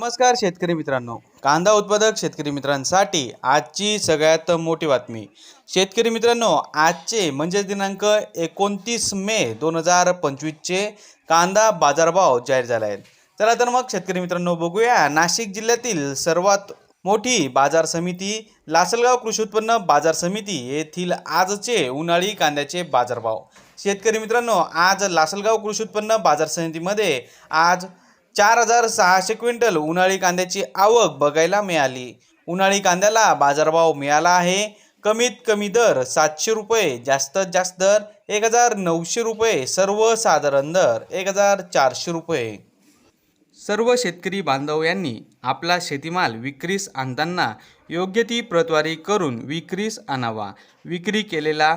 नमस्कार शेतकरी मित्रांनो. कांदा उत्पादक शेतकरी मित्रांसाठी आजची सगळ्यात मोठी बातमी. शेतकरी मित्रांनो आजचे म्हणजे दिनांक एकोणतीस मे दोन हजार पंचवीसचे कांदा बाजारभाव जाहीर झाला आहे चला तर मग शेतकरी मित्रांनो बघूया. नाशिक जिल्ह्यातील सर्वात मोठी बाजार समिती लासलगाव कृषी उत्पन्न बाजार समिती येथील आजचे उन्हाळी कांद्याचे बाजारभाव. शेतकरी मित्रांनो आज लासलगाव कृषी उत्पन्न बाजार समितीमध्ये आज चार हजार सहाशे क्विंटल उन्हाळी कांद्याची आवक बघायला मिळाली. उन्हाळी कांद्याला बाजारभाव मिळाला आहे. कमीत कमी दर सातशे रुपये जास्तीत जास्त दर एक हजार नऊशे रुपये सर्वसाधारण दर एक हजार चारशे रुपये. सर्व शेतकरी बांधव यांनी आपला शेतीमाल विक्रीस आणताना योग्य ती प्रतवारी करून विक्रीस आणावा. विक्री केलेला